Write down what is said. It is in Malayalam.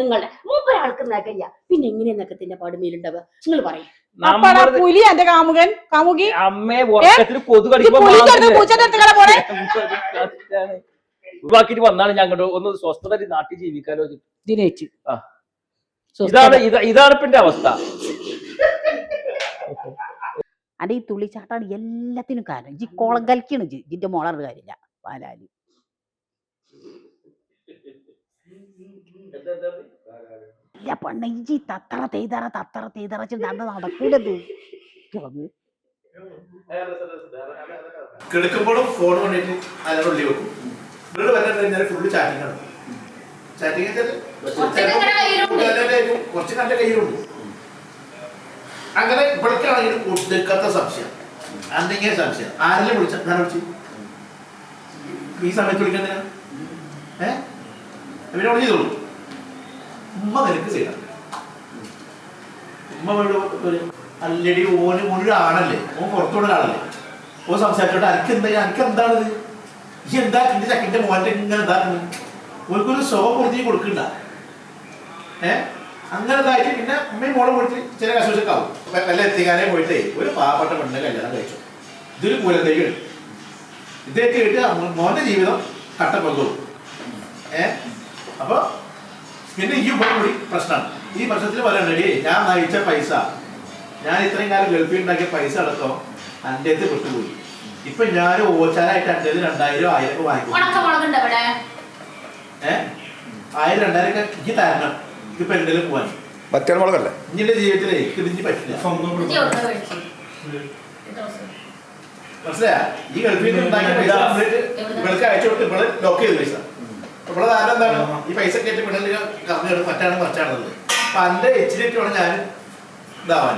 പെണ്ണുങ്ങളെ മൂപ്പരാൾക്ക് നകയ്യ പിന്നെ എങ്ങനെയാ നഖത്തിന്റെ പാടുമേലുണ്ടാവുക? നിങ്ങൾ പറയും. പുലി എന്റെ കാമുകൻ കാമുകി. അമ്മയെ. ഒഴിവാക്കിയിട്ട് വന്നാണ് ഞങ്ങളുടെ ഒന്ന് സ്വസ്ഥത നാട്ടിൽ ജീവിക്കാലോ. ദിനേച്ച് ആ. ഇതാണ് ഇത- ഇതാണ് ഇപ്പൊ അവസ്ഥ. അന്റെ ഈ തുള്ളിച്ചാട്ടാണ് എല്ലാത്തിനും കാരണം. ജി കൊളം കലിക്കാണ് ഇജ്ജ്. ജിന്റെ മോളറിന്റെ കാര്യമില്ല. പാലാലി ഇല്ല പണ്ണ ഇജ്ജി തത്തറ തെയ്തറ തത്തറ തെയ്തറ നടന്ന് നടക്കൂലത്. ഇത്. കിടക്കുമ്പോഴും ഫോൺ കൊണ്ടിട്ട് അതിനോട് ഉള്ളി വെക്കും. ഇവിടെ ഫുള്ള് ചാറ്റിംഗ് ആണ്. ചാറ്റിംഗ് കുറച്ച് നല്ല കയ്യിലുണ്ട്. അങ്ങനെ ഇവിടേക്കാണെങ്കിൽ കൊടുക്കാത്ത സംശയം. എന്തെങ്കിലും സംശയം. ആരെല്ലാം വിളിച്ച ഞാൻ വിളിച്ചു. ഈ സമയത്ത് വിളിക്കാൻ ഏ? പിന്നെ അവിടെ ചെയ്തോളൂ ഉമ്മ നിനക്ക് ചെയ്യണം ഉമ്മ വീട് അല്ലടി ഓന് ആണല്ലേ? ഓൻ പുറത്തോടെ ആളല്ലേ ഓൻ സംസാരിച്ചോട്ടെ അനക്ക് എന്താ അനക്ക് എന്താണിത്? ഈ എന്താ എന്റെ ചക്കിന്റെ മോന്റെ ഇങ്ങനെ ഇതാക്കുന്നു ഓർക്കൊരു സ്വഭാവപൂർത്തി കൊടുക്കണ്ട. ഏ? അങ്ങനെ ഇതായിട്ട് പിന്നെ ഉമ്മയും മോളെ പോയിട്ട് ചില കശൂഷൊക്കെ ആവും. വല്ല എത്തിക്കാനേ പോയിട്ടേ ഒരു പാവപ്പെട്ട പെണ്ണിനെ കല്യാണം കഴിച്ചു. ഇതൊരു കൂലത്തേക്കാണ് ഇതൊക്കെ അമ്മ- മോന്റെ ജീവിതം കട്ടപ്പുറത്തു ഏ? അപ്പൊ പിന്നെ ഈ ഇവിടെ കൂടി പ്രശ്നമാണ് ഈ പ്രശ്നത്തിൽ പറയണ്ടേ ഞാൻ നയിച്ച പൈസ ഞാൻ ഇത്രയും കാലം ഗൾഫിൽ ഉണ്ടാക്കിയ പൈസ അടക്കം എന്റെ അടുത്ത് വിട്ടുപോയി. ഇപ്പൊ ഞാൻ ഓച്ചാലായിട്ട് എന്റെ രണ്ടായിരം ആയിരം വാങ്ങിക്കും. ഇവിടെ? ഏഹ് ആയിരം രണ്ടായിരം ഒക്കെ എനിക്ക് തരണം. ഇതിപ്പോ എന്തെങ്കിലും പോവാൻ. മറ്റേ മുളകല്ലേ? ഇഞ്ഞിന്റെ ജീവിതത്തിലേ ഇത് ഇഞ്ഞി പറ്റില്ല മനസ്സിലായ? ഈ ഗൾഫിൽ നിന്ന് ഉണ്ടാക്കിയ പൈസ ഇവൾക്ക് അയച്ചു കൊടുത്ത് ഇവൾ ലോക്ക് ചെയ്ത് പൈസ. ഇവിടെ ധാരണ എന്താണ്? ഈ പൈസ കയറ്റി വിടൽ കറന്നു മറ്റാണ് മറ്റാണെന്നുള്ളത് അപ്പൊ എന്റെ എച്ചിലേക്ക് വേണം ഞാൻ ഇതാവാൻ